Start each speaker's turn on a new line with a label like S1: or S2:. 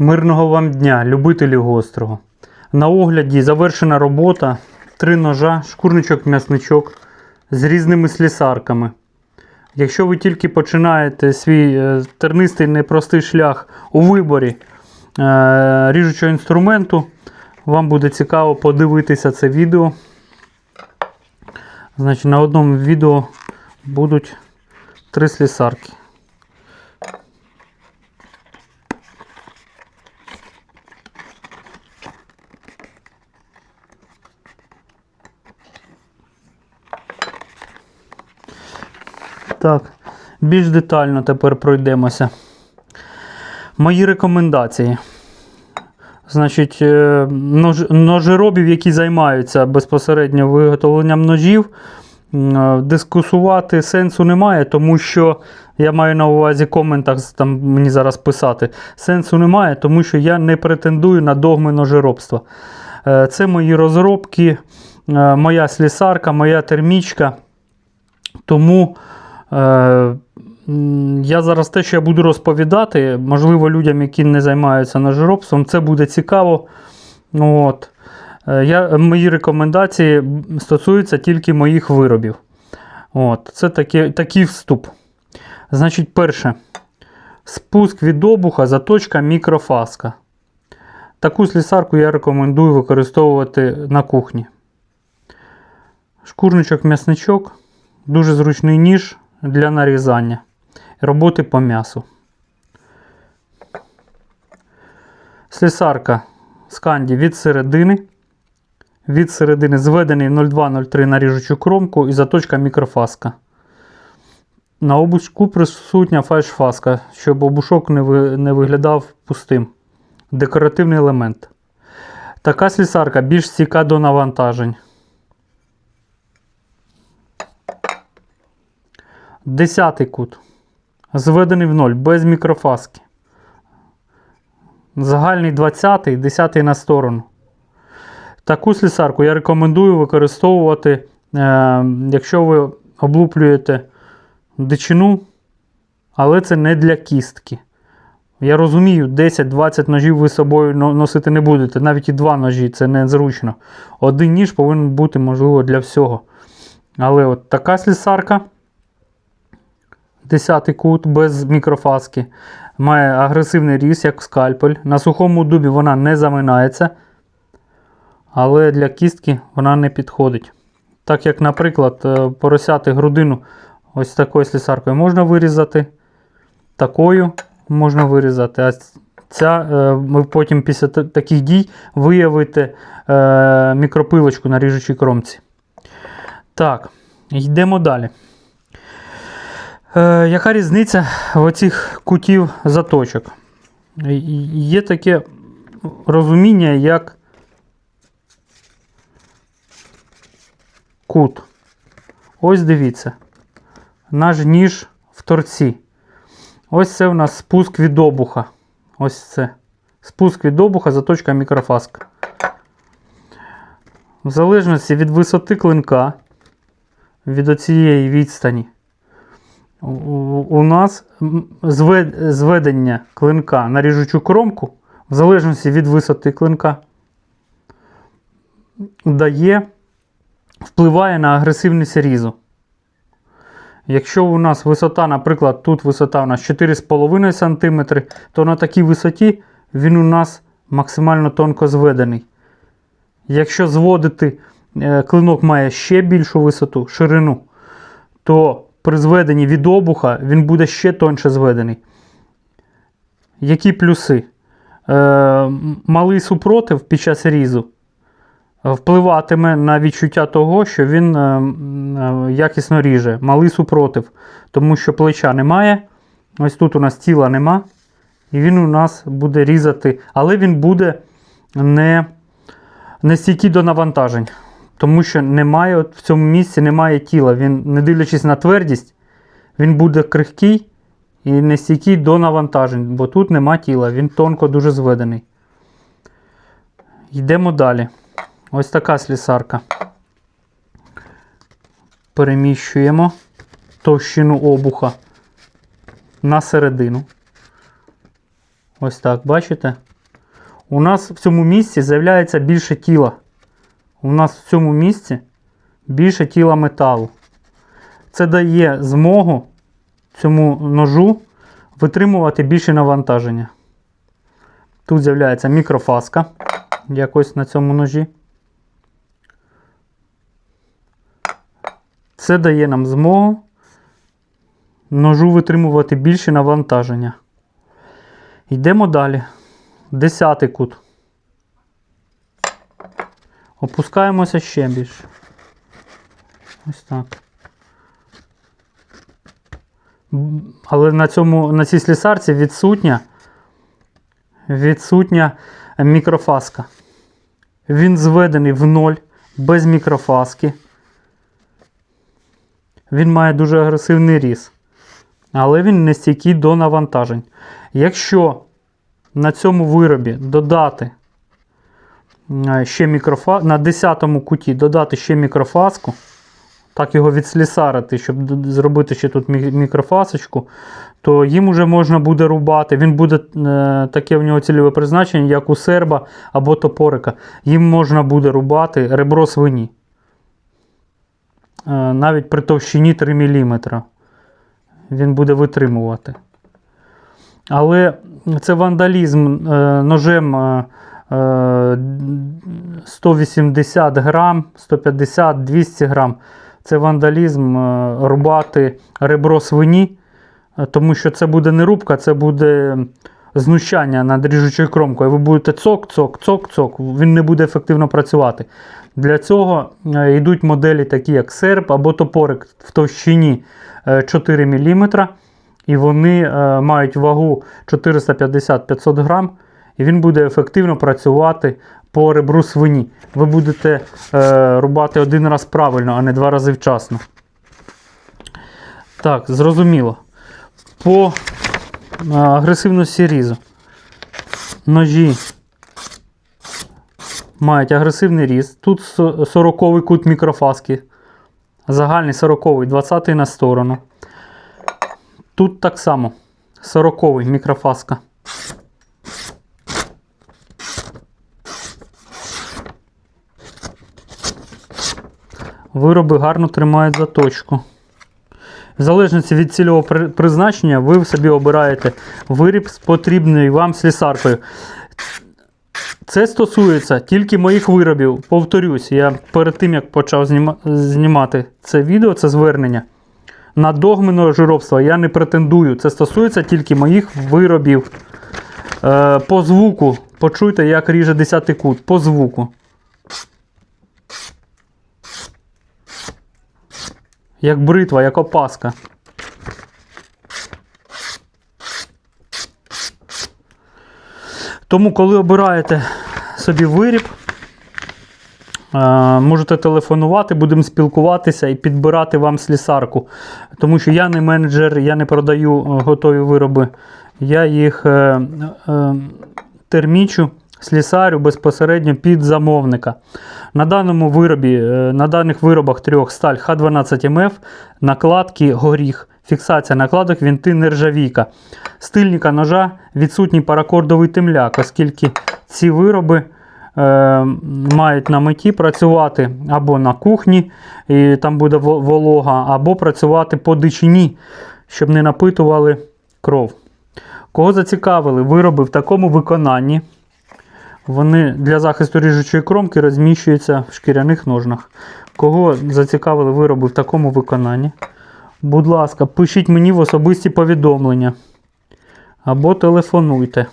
S1: Мирного вам дня, любителі гострого. На огляді завершена робота, три ножа, шкурничок, м'ясничок з різними слісарками. Якщо ви тільки починаєте свій е, тернистий непростий шлях у виборі е, ріжучого інструменту, вам буде цікаво подивитися це відео. Значить, на одному відео будуть три слісарки. Так, більш детально тепер пройдемося. Мої рекомендації. Значить, е, нож, ножеробів, які займаються безпосередньо виготовленням ножів, е, дискусувати сенсу немає, тому що я маю на увазі в коментах там мені зараз писати. Сенсу немає, тому що я не претендую на догми ножеробства. Е, Це мої розробки, моя слісарка, моя термічка. Тому я зараз те, що я буду розповідати, можливо, людям, які не займаються ножеробством, це буде цікаво. От. Е, Я, мої рекомендації стосуються тільки моїх виробів. От. Це такі, такий вступ. Значить, перше. Спуск від обуха, заточка мікрофаска. Таку слісарку я рекомендую використовувати на кухні. Шкурничок-м'ясничок. Дуже зручний ніж для нарізання. Роботи по м'ясу. Слісарка сканді від середини. Від середини зведений 0203 на ріжучу кромку і заточка мікрофаска. На обушку присутня фальшфаска, щоб обушок не, ви, не виглядав пустим. Декоративний елемент. Така слісарка більш стійка до навантажень. Десятий кут. Зведений в ноль, без мікрофаски. Загальний 20, 10 на сторону. Таку слісарку я рекомендую використовувати, е, якщо ви облуплюєте дичину, але це не для кістки. Я розумію, 10-20 ножів ви з собою носити не будете. Навіть і два ножі це незручно. Один ніж повинен бути, можливо, для всього. Але от така слісарка. 10 кут без мікрофаски. Має агресивний різ, як скальпель. На сухому дубі вона не заминається. Але для кістки вона не підходить. Так як, наприклад, е, поросяти грудину ось такою слісаркою можна вирізати. Такою можна вирізати. А ця, е, ми потім після таких дій виявите е, мікропилочку на ріжучій кромці. Так, йдемо далі. Е, яка різниця в оцих кутів заточок? Е, Є таке розуміння, як кут. Ось дивіться. Наш ніж в торці. Ось це у нас спуск від обуха. Ось це. Спуск від обуха, заточка мікрофаска. В залежності від висоти клинка, від оцієї відстані, у- нас зведення клинка на ріжучу кромку, в залежності від висоти клинка, дає, впливає на агресивність різу. Якщо у нас висота, наприклад, тут висота у нас 4,5 см, то на такій висоті він у нас максимально тонко зведений. Якщо зводити, е, клинок має ще більшу висоту, ширину, то при зведенні від обуха він буде ще тонше зведений. Які плюси? Е, малий супротив під час різу впливатиме на відчуття того, що він е, е, якісно ріже. Малий супротив, тому що плеча немає. Ось тут у нас тіла нема. І він у нас буде різати, але він буде не, не стійкий до навантажень. Тому що немає, от в цьому місці немає тіла. Він, не дивлячись на твердість, він буде крихкий і не стійкий до навантажень, бо тут нема тіла, він тонко дуже зведений. Йдемо далі. Ось така слісарка. Переміщуємо товщину обуха на середину. Ось так, бачите? у нас в цьому місці з'являється більше тіла. У нас в цьому місці більше тіла металу. Це дає змогу цьому ножу витримувати більше навантаження. Тут з'являється мікрофаска, якось на цьому ножі. Це дає нам змогу ножу витримувати більше навантаження. Йдемо далі. Десятий кут. Опускаємося ще більше. Ось так. Але на, цьому, на цій слісарці відсутня, відсутня мікрофаска. Він зведений в ноль без мікрофаски. Він має дуже агресивний різ. Але він не стійкий до навантажень. Якщо на цьому виробі додати ще мікрофа... на 10 куті додати ще мікрофаску, так його відслісарити, щоб зробити ще тут мікрофасочку, то їм вже можна буде рубати. Він буде е, таке в нього цільове призначення, як у серба або топорика. Їм можна буде рубати ребро свині. Е, навіть при товщині 3 мм. Він буде витримувати. Але це вандалізм е, ножем е, е, 180 грам, 150, 200 грам. Це вандалізм е, рубати ребро свині, е, тому що це буде не рубка, це буде знущання над ріжучою кромкою. Ви будете цок, цок, цок, цок. Він не буде ефективно працювати. Для цього е, йдуть моделі, такі як серп або топорик в товщині е, 4 мм. І вони мають вагу 450-500 грам, і він буде ефективно працювати по ребру свині. Ви будете е, рубати один раз правильно, а не два рази вчасно. Так, зрозуміло. По е, агресивності різу. Ножі мають агресивний різ. Тут 40 кут мікрофаски. Загальний 40 20 на сторону. Тут так само. 40 мікрофаска. Вироби гарно тримають заточку. В залежності від цільового призначення, ви собі обираєте виріб з потрібною вам слісаркою. Це стосується тільки моїх виробів. Повторюсь, я перед тим як почав зніма- знімати це відео, це звернення. На догменне жиробство я не претендую. Це стосується тільки моїх виробів. Е, по звуку. Почуйте, як ріже 10 кут. По звуку. Як бритва, як опаска. Тому, коли обираєте собі виріб, е, можете телефонувати, будемо спілкуватися і підбирати вам слісарку. Тому що я не менеджер, я не продаю е, готові вироби. Я їх е, термічу, слісарю безпосередньо під замовника. На даному виробі, е, на даних виробах трьох сталь Х12МФ, накладки горіх. Фіксація накладок, вінти нержавійка. Стильника ножа відсутній паракордовий темляк, оскільки ці вироби е, мають на меті працювати або на кухні, і там буде волога, або працювати по дичині, щоб не напитували кров. Кого зацікавили вироби в такому виконанні, вони для захисту ріжучої кромки розміщуються в шкіряних ножнах. Кого зацікавили вироби в такому виконанні, будь ласка, пишіть мені в особисті повідомлення або телефонуйте.